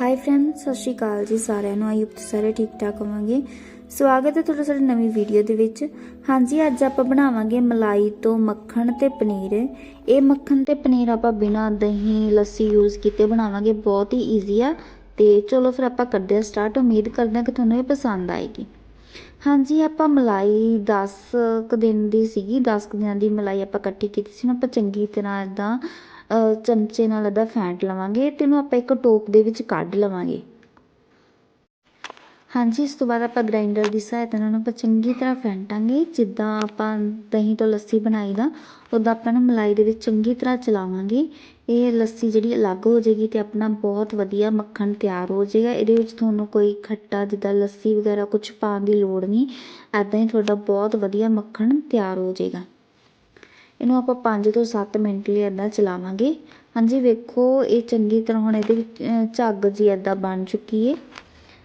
High friend ਸਤਿ ਸ਼੍ਰੀ ਅਕਾਲ ਜੀ ਸਾਰਿਆਂ ਨੂੰ। ਆਈ ਤੁਸੀਂ ਸਾਰੇ ਠੀਕ ਠਾਕ ਹੋਵਾਂਗੇ। ਸਵਾਗਤ ਹੈ ਤੁਹਾਡਾ ਸਾਡੀ ਨਵੀਂ ਵੀਡੀਓ ਦੇ ਵਿੱਚ। ਹਾਂਜੀ, ਅੱਜ ਆਪਾਂ ਬਣਾਵਾਂਗੇ ਮਲਾਈ ਤੋਂ ਮੱਖਣ ਤੇ ਪਨੀਰ। ਇਹ ਮੱਖਣ ਤੇ ਪਨੀਰ ਆਪਾਂ ਬਿਨਾਂ ਦਹੀਂ, ਲੱਸੀ ਯੂਜ਼ ਕੀਤੇ ਬਣਾਵਾਂਗੇ। ਬਹੁਤ ਹੀ ਈਜ਼ੀ ਆ। ਤੇ ਚਲੋ ਫਿਰ ਆਪਾਂ ਕਰਦੇ ਹਾਂ ਸਟਾਰਟ ਉਮੀਦ ਕਰਦੇ ਹਾਂ ਕਿ ਤੁਹਾਨੂੰ ਇਹ ਪਸੰਦ ਆਏਗੀ। ਹਾਂਜੀ, ਆਪਾਂ ਮਲਾਈ 10 ਕੁ ਦਿਨ ਦੀ ਸੀਗੀ। 10 ਕੁ ਦਿਨਾਂ ਦੀ ਮਲਾਈ ਆਪਾਂ ਇਕੱਠੀ ਕੀਤੀ ਸੀ। ਨਾ ਆਪਾਂ ਚੰਗੀ ਤਰ੍ਹਾਂ ਇਦਾਂ ਚਮਚੇ ਨਾਲ ਇਹਦਾ ਫੈਂਟ ਲਵਾਂਗੇ ਅਤੇ ਇਹਨੂੰ ਆਪਾਂ ਇੱਕ ਟੋਪ ਦੇ ਵਿੱਚ ਕੱਢ ਲਵਾਂਗੇ। ਹਾਂਜੀ, ਇਸ ਤੋਂ ਬਾਅਦ ਆਪਾਂ ਗ੍ਰਾਈਂਡਰ ਦੀ ਸਹਾਇਤਾ ਨਾਲ ਆਪਾਂ ਚੰਗੀ ਤਰ੍ਹਾਂ ਫੈਂਟਾਂਗੇ। ਜਿੱਦਾਂ ਆਪਾਂ ਦਹੀਂ ਤੋਂ ਲੱਸੀ ਬਣਾਈ ਦਾ ਉਦਾਂ ਆਪਾਂ ਨੂੰ ਮਲਾਈ ਦੇ ਵਿੱਚ ਚੰਗੀ ਤਰ੍ਹਾਂ ਚਲਾਵਾਂਗੇ। ਇਹ ਲੱਸੀ ਜਿਹੜੀ ਅਲੱਗ ਹੋ ਜਾਏਗੀ ਤੇ ਆਪਣਾ ਬਹੁਤ ਵਧੀਆ ਮੱਖਣ ਤਿਆਰ ਹੋ ਜਾਏਗਾ। ਇਹਦੇ ਵਿੱਚ ਤੁਹਾਨੂੰ ਕੋਈ ਖੱਟਾ ਜਿੱਦਾਂ ਲੱਸੀ ਵਗੈਰਾ ਕੁਝ ਪਾਉਣ ਦੀ ਲੋੜ ਨਹੀਂ। ਐਦਾਂ ਹੀ ਤੁਹਾਡਾ ਬਹੁਤ ਵਧੀਆ ਮੱਖਣ ਤਿਆਰ ਹੋ ਜਾਏਗਾ। ਇਹਨੂੰ ਆਪਾਂ ਪੰਜ ਤੋਂ ਸੱਤ ਮਿੰਟ ਲਈ ਇੱਦਾਂ ਚਲਾਵਾਂਗੇ। ਹਾਂਜੀ, ਵੇਖੋ, ਇਹ ਚੰਗੀ ਤਰ੍ਹਾਂ ਹੁਣ ਇਹਦੇ ਵਿੱਚ ਝੱਗ ਜੀ ਇੱਦਾਂ ਬਣ ਚੁੱਕੀ ਹੈ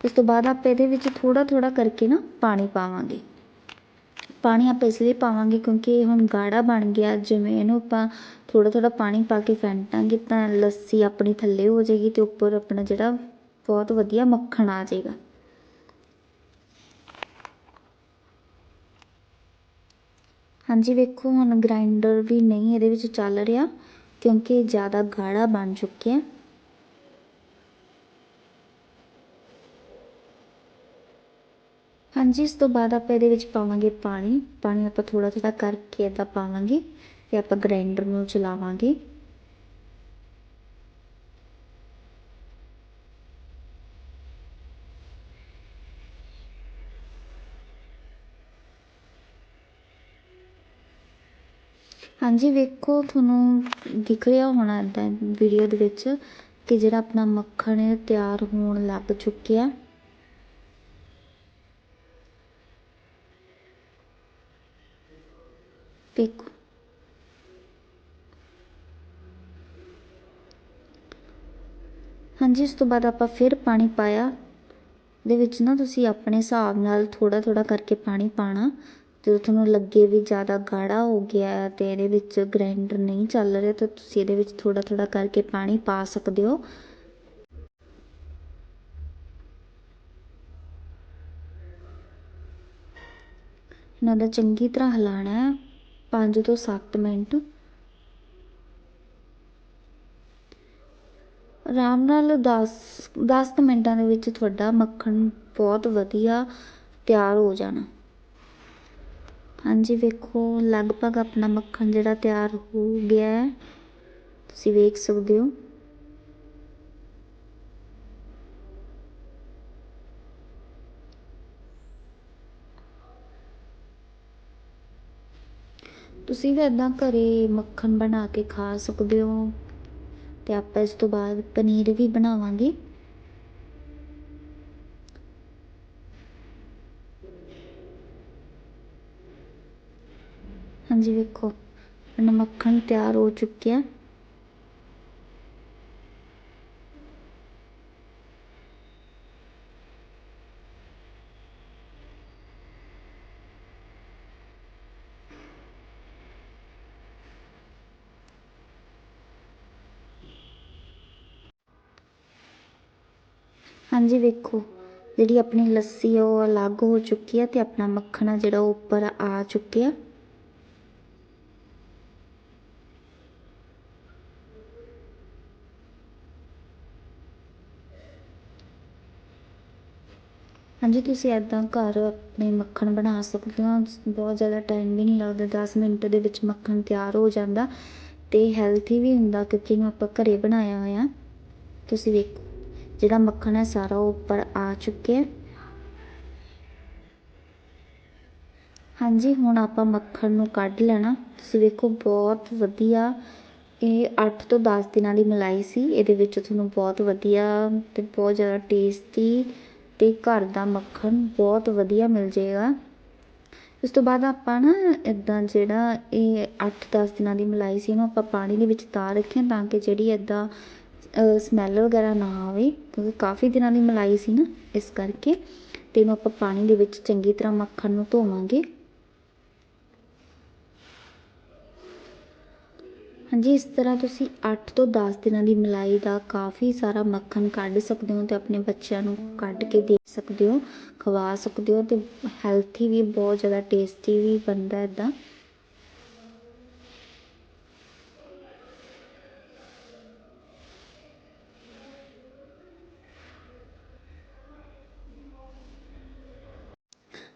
ਉਸ ਤੋਂ ਬਾਅਦ ਆਪਾਂ ਇਹਦੇ ਵਿੱਚ ਥੋੜ੍ਹਾ ਥੋੜ੍ਹਾ ਕਰਕੇ ਨਾ ਪਾਣੀ ਪਾਵਾਂਗੇ। ਪਾਣੀ ਆਪਾਂ ਇਸ ਲਈ ਪਾਵਾਂਗੇ ਕਿਉਂਕਿ ਇਹ ਹੁਣ ਗਾੜਾ ਬਣ ਗਿਆ। ਜਿਵੇਂ ਇਹਨੂੰ ਆਪਾਂ ਥੋੜ੍ਹਾ ਥੋੜ੍ਹਾ ਪਾਣੀ ਪਾ ਕੇ ਫੈਂਟਾਂਗੇ ਤਾਂ ਲੱਸੀ ਆਪਣੀ ਥੱਲੇ ਹੋ ਜਾਏਗੀ ਅਤੇ ਉੱਪਰ ਆਪਣਾ ਜਿਹੜਾ ਬਹੁਤ ਵਧੀਆ ਮੱਖਣ ਆ ਜਾਏਗਾ। ਹਾਂਜੀ, ਵੇਖੋ, ਹੁਣ ਗ੍ਰਾਈਂਡਰ ਵੀ ਨਹੀਂ ਇਹਦੇ ਵਿੱਚ ਚੱਲ ਰਿਹਾ ਕਿਉਂਕਿ ਜ਼ਿਆਦਾ ਗਾੜਾ ਬਣ ਚੁੱਕਿਆ ਹਾਂਜੀ, ਇਸ ਤੋਂ ਬਾਅਦ ਆਪਾਂ ਇਹਦੇ ਵਿੱਚ ਪਾਵਾਂਗੇ ਪਾਣੀ। ਪਾਣੀ ਆਪਾਂ ਥੋੜਾ ਥੋੜਾ ਕਰਕੇ ਇਹਦਾ ਪਾਵਾਂਗੇ ਤੇ ਆਪਾਂ ਗ੍ਰਾਈਂਡਰ ਨੂੰ ਚਲਾਵਾਂਗੇ। ਹਾਂਜੀ, ਵੇਖੋ, ਤੁਹਾਨੂੰ ਦਿਖ ਰਿਹਾ ਹੋਣਾ ਇੱਦਾਂ ਵੀਡੀਓ ਦੇ ਵਿੱਚ ਕਿ ਜਿਹੜਾ ਆਪਣਾ ਮੱਖਣ ਹੈ ਤਿਆਰ ਹੋਣ ਲੱਗ ਚੁੱਕਿਆ। ਵੇਖੋ। ਹਾਂਜੀ, ਇਸ ਤੋਂ ਬਾਅਦ ਆਪਾਂ ਫਿਰ ਪਾਣੀ ਪਾਇਆ। ਦੇ ਵਿੱਚ ਨਾ ਤੁਸੀਂ ਆਪਣੇ ਹਿਸਾਬ ਨਾਲ ਥੋੜਾ ਥੋੜਾ ਕਰਕੇ ਪਾਣੀ ਪਾਣਾ ਜਦੋਂ ਤੁਹਾਨੂੰ ਲੱਗੇ ਵੀ ਜ਼ਿਆਦਾ ਗਾੜਾ ਹੋ ਗਿਆ ਅਤੇ ਇਹਦੇ ਵਿੱਚ ਗ੍ਰਾਈਂਡਰ ਨਹੀਂ ਚੱਲ ਰਿਹਾ, ਤਾਂ ਤੁਸੀਂ ਇਹਦੇ ਵਿੱਚ ਥੋੜ੍ਹਾ ਥੋੜ੍ਹਾ ਕਰਕੇ ਪਾਣੀ ਪਾ ਸਕਦੇ ਹੋ। ਇਹਨਾਂ ਦਾ ਚੰਗੀ ਤਰ੍ਹਾਂ ਹਿਲਾਣਾ ਹੈ 5 ਤੋਂ 7 ਮਿੰਟ। ਆਰਾਮ ਨਾਲ 10 10 ਮਿੰਟਾਂ ਦੇ ਵਿੱਚ ਤੁਹਾਡਾ ਮੱਖਣ ਬਹੁਤ ਵਧੀਆ ਤਿਆਰ ਹੋ ਜਾਣਾ। ਹਾਂਜੀ, ਵੇਖੋ, ਲਗਭਗ ਆਪਣਾ ਮੱਖਣ ਜਿਹੜਾ ਤਿਆਰ ਹੋ ਗਿਆ ਹੈ। ਤੁਸੀਂ ਵੇਖ ਸਕਦੇ ਹੋ। ਤੁਸੀਂ ਵੀ ਇਦਾਂ ਘਰੇ ਮੱਖਣ ਬਣਾ ਕੇ ਖਾ ਸਕਦੇ ਹੋ। ਤੇ ਆਪਾਂ ਇਸ ਤੋਂ ਬਾਅਦ ਪਨੀਰ ਵੀ ਬਣਾਵਾਂਗੇ। ਹਾਂਜੀ ਵੇਖੋ ਆਪਣਾ ਮੱਖਣ ਤਿਆਰ ਹੋ ਚੁੱਕਿਆ ਹਾਂਜੀ ਵੇਖੋ ਜਿਹੜੀ ਆਪਣੀ ਲੱਸੀ ਆ ਉਹ ਅਲੱਗ ਹੋ ਚੁੱਕੀ ਹੈ ਤੇ ਆਪਣਾ ਮੱਖਣ ਆ ਜਿਹੜਾ ਉਹ ਉੱਪਰ ਆ ਚੁੱਕਿਆ ਹਾਂਜੀ, ਤੁਸੀਂ ਇੱਦਾਂ ਘਰ ਆਪਣੇ ਮੱਖਣ ਬਣਾ ਸਕਦੇ ਹੋ। ਬਹੁਤ ਜ਼ਿਆਦਾ ਟਾਈਮ ਵੀ ਨਹੀਂ ਲੱਗਦਾ। ਦਸ ਮਿੰਟ ਦੇ ਵਿੱਚ ਮੱਖਣ ਤਿਆਰ ਹੋ ਜਾਂਦਾ ਅਤੇ ਹੈਲਥੀ ਵੀ ਹੁੰਦਾ ਕਿਉਂਕਿ ਇਹਨੂੰ ਆਪਾਂ ਘਰ ਬਣਾਇਆ ਹੋਇਆ। ਤੁਸੀਂ ਵੇਖੋ, ਜਿਹੜਾ ਮੱਖਣ ਹੈ ਸਾਰਾ ਉਹ ਉੱਪਰ ਆ ਚੁੱਕਿਆ ਹਾਂਜੀ, ਹੁਣ ਆਪਾਂ ਮੱਖਣ ਨੂੰ ਕੱਢ ਲੈਣਾ। ਤੁਸੀਂ ਵੇਖੋ, ਬਹੁਤ ਵਧੀਆ। ਇਹ 8 ਤੋਂ 10 ਦਿਨਾਂ ਦੀ ਮਲਾਈ ਸੀ। ਇਹਦੇ ਵਿੱਚ ਤੁਹਾਨੂੰ ਬਹੁਤ ਵਧੀਆ ਤੇ ਬਹੁਤ ਜ਼ਿਆਦਾ ਟੇਸਟੀ ਅਤੇ ਘਰ ਦਾ ਮੱਖਣ ਬਹੁਤ ਵਧੀਆ ਮਿਲ ਜਾਏਗਾ। ਉਸ ਤੋਂ ਬਾਅਦ ਆਪਾਂ ਨਾ ਇੱਦਾਂ ਜਿਹੜਾ ਇਹ ਅੱਠ ਦਸ ਦਿਨਾਂ ਦੀ ਮਲਾਈ ਸੀ ਇਹਨੂੰ ਆਪਾਂ ਪਾਣੀ ਦੇ ਵਿੱਚ ਤਾਰ ਰੱਖਿਆ ਤਾਂ ਕਿ ਜਿਹੜੀ ਇੱਦਾਂ ਸਮੈਲ ਵਗੈਰਾ ਨਾ ਆਵੇ, ਕਿਉਂਕਿ ਕਾਫੀ ਦਿਨਾਂ ਦੀ ਮਲਾਈ ਸੀ ਨਾ ਇਸ ਕਰਕੇ। ਅਤੇ ਇਹਨੂੰ ਆਪਾਂ ਪਾਣੀ ਦੇ ਵਿੱਚ ਚੰਗੀ ਤਰ੍ਹਾਂ ਮੱਖਣ ਨੂੰ ਧੋਵਾਂਗੇ। ਹਾਂਜੀ, ਇਸ ਤਰ੍ਹਾਂ ਤੁਸੀਂ ਅੱਠ ਤੋਂ ਦਸ ਦਿਨਾਂ ਦੀ ਮਲਾਈ ਦਾ ਕਾਫੀ ਸਾਰਾ ਮੱਖਣ ਕੱਢ ਸਕਦੇ ਹੋ ਅਤੇ ਆਪਣੇ ਬੱਚਿਆਂ ਨੂੰ ਕੱਢ ਕੇ ਦੇ ਸਕਦੇ ਹੋ, ਖਵਾ ਸਕਦੇ ਹੋ ਅਤੇ ਹੈਲਥੀ ਵੀ, ਬਹੁਤ ਜ਼ਿਆਦਾ ਟੇਸਟੀ ਵੀ ਬਣਦਾ ਇੱਦਾਂ।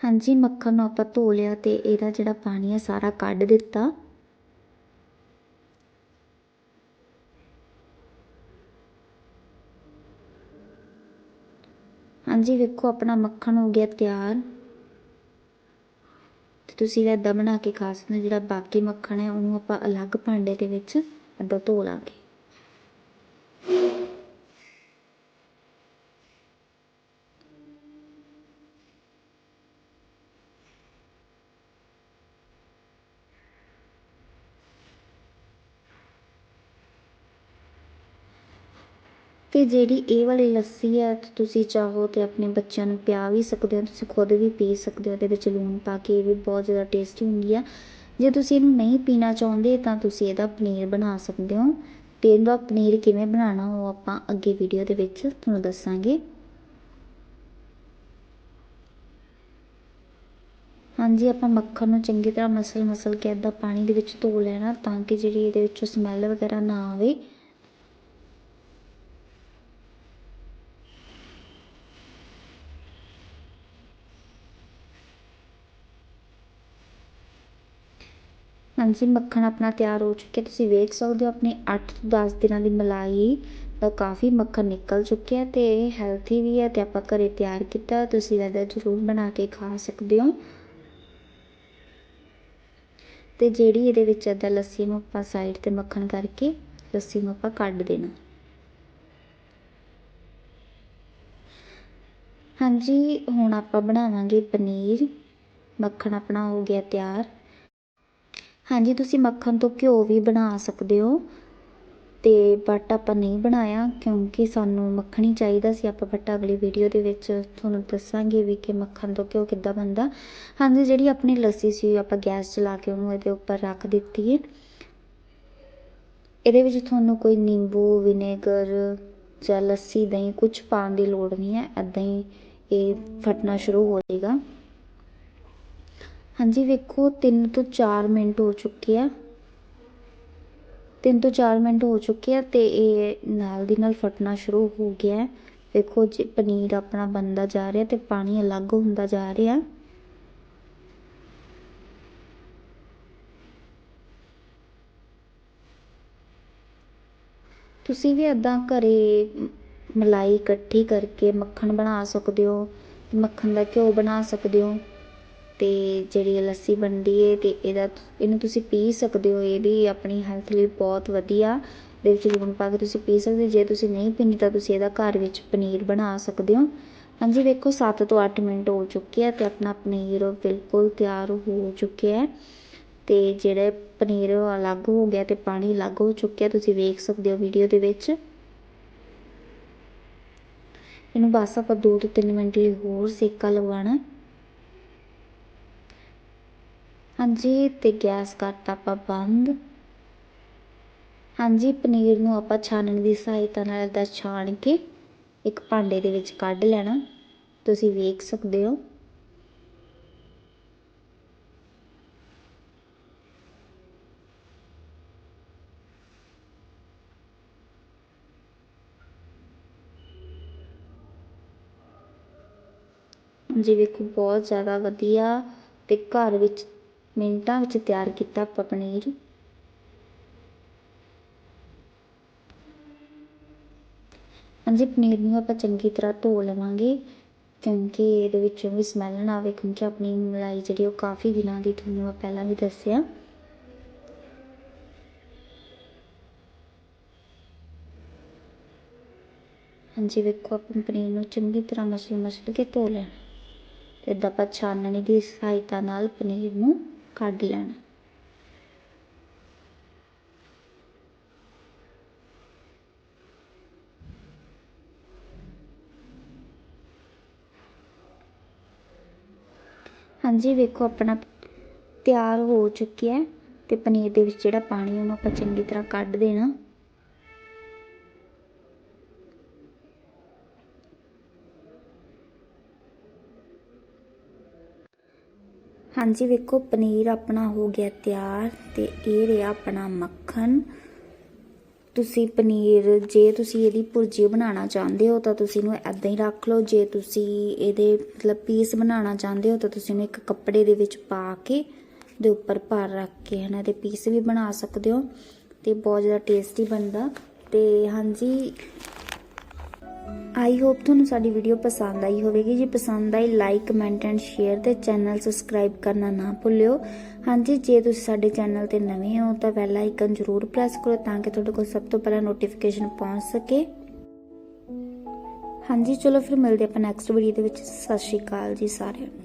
ਹਾਂਜੀ, ਮੱਖਣ ਨੂੰ ਆਪਾਂ ਧੋ ਲਿਆ ਅਤੇ ਇਹਦਾ ਜਿਹੜਾ ਪਾਣੀ ਹੈ ਸਾਰਾ ਕੱਢ ਦਿੱਤਾ। ਹਾਂਜੀ, ਵੇਖੋ, ਆਪਣਾ ਮੱਖਣ ਹੋ ਗਿਆ ਤਿਆਰ। ਤੇ ਤੁਸੀਂ ਇਹ ਇੱਦਾਂ ਬਣਾ ਕੇ ਖਾ ਸਕਦੇ ਹੋ, ਜਿਹੜਾ ਬਾਕੀ ਮੱਖਣ ਹੈ, ਉਹਨੂੰ ਆਪਾਂ ਅਲੱਗ ਭਾਂਡੇ ਦੇ ਵਿੱਚ ਇੱਦਾਂ ਧੋ ਲਾਂਗੇ। ਅਤੇ ਜਿਹੜੀ ਇਹ ਵਾਲੀ ਲੱਸੀ ਹੈ ਤੁਸੀਂ ਚਾਹੋ ਤੇ ਆਪਣੇ ਬੱਚਿਆਂ ਨੂੰ ਪਿਆ ਵੀ ਸਕਦੇ ਹੋ, ਤੁਸੀਂ ਖੁਦ ਵੀ ਪੀ ਸਕਦੇ ਹੋ, ਇਹਦੇ ਵਿੱਚ ਲੂਣ ਪਾ ਕੇ ਇਹ ਵੀ ਬਹੁਤ ਜ਼ਿਆਦਾ ਟੇਸਟੀ ਹੁੰਦੀ ਆ। ਜੇ ਤੁਸੀਂ ਇਹਨੂੰ ਨਹੀਂ ਪੀਣਾ ਚਾਹੁੰਦੇ, ਤਾਂ ਤੁਸੀਂ ਇਹਦਾ ਪਨੀਰ ਬਣਾ ਸਕਦੇ ਹੋ। ਅਤੇ ਇਹਦਾ ਪਨੀਰ ਕਿਵੇਂ ਬਣਾਉਣਾ, ਉਹ ਆਪਾਂ ਅੱਗੇ ਵੀਡੀਓ ਦੇ ਵਿੱਚ ਤੁਹਾਨੂੰ ਦੱਸਾਂਗੇ। ਹਾਂਜੀ, ਆਪਾਂ ਮੱਖਣ ਨੂੰ ਚੰਗੀ ਤਰ੍ਹਾਂ ਮਸਲ ਮਸਲ ਕੇ ਇੱਦਾਂ ਪਾਣੀ ਦੇ ਵਿੱਚ ਧੋ ਲੈਣਾ, ਤਾਂ ਕਿ ਜਿਹੜੀ ਇਹਦੇ ਵਿੱਚੋਂ ਸਮੈਲ ਵਗੈਰਾ ਨਾ ਆਵੇ। ਹਾਂਜੀ, ਮੱਖਣ ਆਪਣਾ ਤਿਆਰ ਹੋ ਚੁੱਕਿਆ ਤੁਸੀਂ ਵੇਖ ਸਕਦੇ ਹੋ, ਆਪਣੇ ਅੱਠ ਤੋਂ ਦਸ ਦਿਨਾਂ ਦੀ ਮਲਾਈ ਦਾ ਕਾਫੀ ਮੱਖਣ ਨਿਕਲ ਚੁੱਕਿਆ ਤੇ ਇਹ ਹੈਲਥੀ ਵੀ ਹੈ ਅਤੇ ਆਪਾਂ ਘਰੇ ਤਿਆਰ ਕੀਤਾ ਤੁਸੀਂ ਇਹਦਾ ਜ਼ਰੂਰ ਬਣਾ ਕੇ ਖਾ ਸਕਦੇ ਹੋ। ਤੇ ਜਿਹੜੀ ਇਹਦੇ ਵਿੱਚ ਅੱਧਾ ਲੱਸੀ ਨੂੰ ਆਪਾਂ ਸਾਈਡ ਤੇ ਮੱਖਣ ਕਰਕੇ ਲੱਸੀ ਨੂੰ ਆਪਾਂ ਕੱਢ ਦੇਣਾ। ਹਾਂਜੀ, ਹੁਣ ਆਪਾਂ ਬਣਾਵਾਂਗੇ ਪਨੀਰ। ਮੱਖਣ ਆਪਣਾ ਹੋ ਗਿਆ ਤਿਆਰ। ਹਾਂਜੀ, ਤੁਸੀਂ ਮੱਖਣ ਤੋਂ ਘਿਓ ਵੀ ਬਣਾ ਸਕਦੇ ਹੋ। ਅਤੇ ਬਟ ਆਪਾਂ ਨਹੀਂ ਬਣਾਇਆ ਕਿਉਂਕਿ ਸਾਨੂੰ ਮੱਖਣ ਹੀ ਚਾਹੀਦਾ ਸੀ। ਆਪਾਂ ਬਟ ਅਗਲੀ ਵੀਡੀਓ ਦੇ ਵਿੱਚ ਤੁਹਾਨੂੰ ਦੱਸਾਂਗੇ ਵੀ ਕਿ ਮੱਖਣ ਤੋਂ ਘਿਓ ਕਿੱਦਾਂ ਬਣਦਾ। ਹਾਂਜੀ, ਜਿਹੜੀ ਆਪਣੀ ਲੱਸੀ ਸੀ, ਆਪਾਂ ਗੈਸ ਚਲਾ ਕੇ ਉਹਨੂੰ ਇਹਦੇ ਉੱਪਰ ਰੱਖ ਦਿੱਤੀ ਹੈ। ਇਹਦੇ ਵਿੱਚ ਤੁਹਾਨੂੰ ਕੋਈ ਨਿੰਬੂ, ਵਿਨੇਗਰ ਜਾਂ ਲੱਸੀ ਦਹੀਂ ਕੁਝ ਪਾਉਣ ਦੀ ਲੋੜ ਨਹੀਂ ਹੈ। ਐਦਾਂ ਹੀ ਇਹ ਫਟਣਾ ਸ਼ੁਰੂ ਹੋ ਜਾਏਗਾ। ਹਾਂਜੀ, ਵੇਖੋ, ਤਿੰਨ ਤੋਂ ਚਾਰ ਮਿੰਟ ਹੋ ਚੁੱਕੇ ਆ। ਤਿੰਨ ਤੋਂ ਚਾਰ ਮਿੰਟ ਹੋ ਚੁੱਕੇ ਆ ਤੇ ਇਹ ਨਾਲ ਦੀ ਨਾਲ ਫਟਣਾ ਸ਼ੁਰੂ ਹੋ ਗਿਆ ਹੈ। ਵੇਖੋ, ਜੀ ਪਨੀਰ ਆਪਣਾ ਬਣਦਾ ਜਾ ਰਿਹਾ ਤੇ ਪਾਣੀ ਅਲੱਗ ਹੁੰਦਾ ਜਾ ਰਿਹਾ। ਤੁਸੀਂ ਵੀ ਇਦਾਂ ਘਰੇ ਮਲਾਈ ਇਕੱਠੀ ਕਰਕੇ ਮੱਖਣ ਬਣਾ ਸਕਦੇ ਹੋ, ਮੱਖਣ ਦਾ ਘਿਓ ਬਣਾ ਸਕਦੇ ਹੋ। ਅਤੇ ਜਿਹੜੀ ਲੱਸੀ ਬਣਦੀ ਹੈ ਅਤੇ ਇਹਦਾ ਇਹਨੂੰ ਤੁਸੀਂ ਪੀ ਸਕਦੇ ਹੋ ਇਹਦੀ ਆਪਣੀ ਹੈਲਥ ਲਈ ਬਹੁਤ ਵਧੀਆ। ਇਹਦੇ ਵਿੱਚ ਲੂਣ ਪਾ ਕੇ ਤੁਸੀਂ ਪੀ ਸਕਦੇ ਜੇ ਤੁਸੀਂ ਨਹੀਂ ਪੀਣੀ ਤਾਂ ਤੁਸੀਂ ਇਹਦਾ ਘਰ ਵਿੱਚ ਪਨੀਰ ਬਣਾ ਸਕਦੇ ਹੋ। ਹਾਂਜੀ, ਵੇਖੋ, ਸੱਤ ਤੋਂ ਅੱਠ ਮਿੰਟ ਹੋ ਚੁੱਕੇ ਆ ਤੇ ਆਪਣਾ ਪਨੀਰ ਬਿਲਕੁਲ ਤਿਆਰ ਹੋ ਚੁੱਕਿਆ ਹੈ। ਤੇ ਜਿਹੜੇ ਪਨੀਰ ਅਲੱਗ ਹੋ ਗਿਆ ਅਤੇ ਪਾਣੀ ਅਲੱਗ ਹੋ ਚੁੱਕਿਆ, ਤੁਸੀਂ ਵੇਖ ਸਕਦੇ ਹੋ ਵੀਡੀਓ ਦੇ ਵਿੱਚ। ਇਹਨੂੰ ਬਸ ਆਪਾਂ 2 ਤੋਂ 3 ਮਿੰਟ ਲਈ ਹੋਰ ਸੇਕਾ ਲਗਵਾਉਣਾ ਹਾਂਜੀ, ਤੇ ਗੈਸ ਕਰਤਾ ਆਪਾਂ ਬੰਦ। ਹਾਂਜੀ, ਪਨੀਰ ਨੂੰ ਆਪਾਂ ਛਾਣਨ ਦੀ ਸਹਾਇਤਾ ਨਾਲ ਦਾ ਛਾਣ ਕੇ ਇੱਕ ਭਾਂਡੇ ਦੇ ਵਿੱਚ ਕੱਢ ਲੈਣਾ। ਤੁਸੀਂ ਵੇਖ ਸਕਦੇ ਹੋ। ਜੀ ਵੇਖੋ, ਬਹੁਤ ਜ਼ਿਆਦਾ ਵਧੀਆ ਤੇ ਘਰ ਵਿੱਚ ਮਿੰਟਾਂ ਵਿੱਚ ਤਿਆਰ ਕੀਤਾ ਆਪਾਂ ਪਨੀਰ। ਹਾਂਜੀ, ਪਨੀਰ ਨੂੰ ਆਪਾਂ ਚੰਗੀ ਤਰ੍ਹਾਂ ਧੋ ਲਵਾਂਗੇ, ਕਿਉਂਕਿ ਇਹਦੇ ਵਿੱਚੋਂ ਵੀ ਸਮੈਲ ਨਾ ਆਵੇ, ਕਿਉਂਕਿ ਆਪਣੀ ਮਲਾਈ ਜਿਹੜੀ ਉਹ ਕਾਫੀ ਦਿਨਾਂ ਦੀ, ਤੁਹਾਨੂੰ ਮੈਂ ਪਹਿਲਾਂ ਵੀ ਦੱਸਿਆ। ਹਾਂਜੀ, ਵੇਖੋ, ਆਪਾਂ ਪਨੀਰ ਨੂੰ ਚੰਗੀ ਤਰ੍ਹਾਂ ਮਸਲ ਮਸਲ ਕੇ ਧੋ ਲੈਣਾ। ਇੱਦਾਂ ਆਪਾਂ ਛਾਨਣੀ ਦੀ ਸਹਾਇਤਾ ਨਾਲ ਪਨੀਰ ਨੂੰ ਕੱਢ ਲੈਣ। ਹਾਂਜੀ, ਵੇਖੋ ਆਪਣਾ ਤਿਆਰ ਹੋ ਚੁੱਕਿਆ ਤੇ ਪਨੀਰ ਦੇ ਵਿੱਚ ਜਿਹੜਾ ਪਾਣੀ ਉਹਨੂੰ ਆਪਾਂ ਚੰਗੀ ਤਰ੍ਹਾਂ ਕੱਢ ਦੇਣਾ। ਹਾਂਜੀ ਵੇਖੋ, ਪਨੀਰ ਆਪਣਾ ਹੋ ਗਿਆ ਤਿਆਰ ਤੇ ਇਹ ਰਿਹਾ ਆਪਣਾ ਮੱਖਣ। ਤੁਸੀਂ ਪਨੀਰ, ਜੇ ਤੁਸੀਂ ਇਹਦੀ ਭੁਰਜੀ ਬਣਾਉਣਾ ਚਾਹੁੰਦੇ ਹੋ ਤਾਂ ਤੁਸੀਂ ਇਹਨੂੰ ਐਦਾਂ ਹੀ ਰੱਖ ਲਓ। ਜੇ ਤੁਸੀਂ ਇਹਦੇ ਮਤਲਬ ਪੀਸ ਬਣਾਉਣਾ ਚਾਹੁੰਦੇ ਹੋ ਤਾਂ ਤੁਸੀਂ ਇਹਨੂੰ ਇੱਕ ਕੱਪੜੇ ਦੇ ਵਿੱਚ ਪਾ ਕੇ ਦੇ ਉੱਪਰ ਭਰ ਰੱਖ ਕੇ ਹਨਾ ਤੇ ਪੀਸ ਵੀ ਬਣਾ ਸਕਦੇ ਹੋ ਤੇ ਬਹੁਤ ਜ਼ਿਆਦਾ ਟੇਸਟੀ ਬਣਦਾ। ਤੇ ਹਾਂਜੀ ਆਈ ਹੋਪ ਤੁਹਾਨੂੰ ਸਾਡੀ ਵੀਡੀਓ ਪਸੰਦ ਆਈ ਹੋਵੇਗੀ। ਜੇ ਪਸੰਦ ਆਈ ਲਾਈਕ ਕਮੈਂਟ ਐਂਡ ਸ਼ੇਅਰ ਤੇ ਚੈਨਲ ਸਬਸਕ੍ਰਾਈਬ ਕਰਨਾ ਨਾ ਭੁੱਲਿਓ। ਹਾਂਜੀ, ਜੇ ਤੁਸੀਂ ਸਾਡੇ ਚੈਨਲ ਤੇ ਨਵੇਂ ਹੋ ਤਾਂ ਬੈਲ ਆਈਕਨ ਜ਼ਰੂਰ ਪ੍ਰੈਸ ਕਰੋ ਤਾਂ ਕਿ ਤੁਹਾਡੇ ਕੋਲ ਸਭ ਤੋਂ ਪਹਿਲਾਂ ਨੋਟੀਫਿਕੇਸ਼ਨ ਪਹੁੰਚ ਸਕੇ। ਹਾਂਜੀ, ਚਲੋ ਫਿਰ ਮਿਲਦੇ ਆਪਾਂ ਨੈਕਸਟ ਵੀਡੀਓ ਦੇ ਵਿੱਚ। ਸਤਿ ਸ਼੍ਰੀ ਅਕਾਲ ਜੀ ਸਾਰਿਆਂ ਨੂੰ।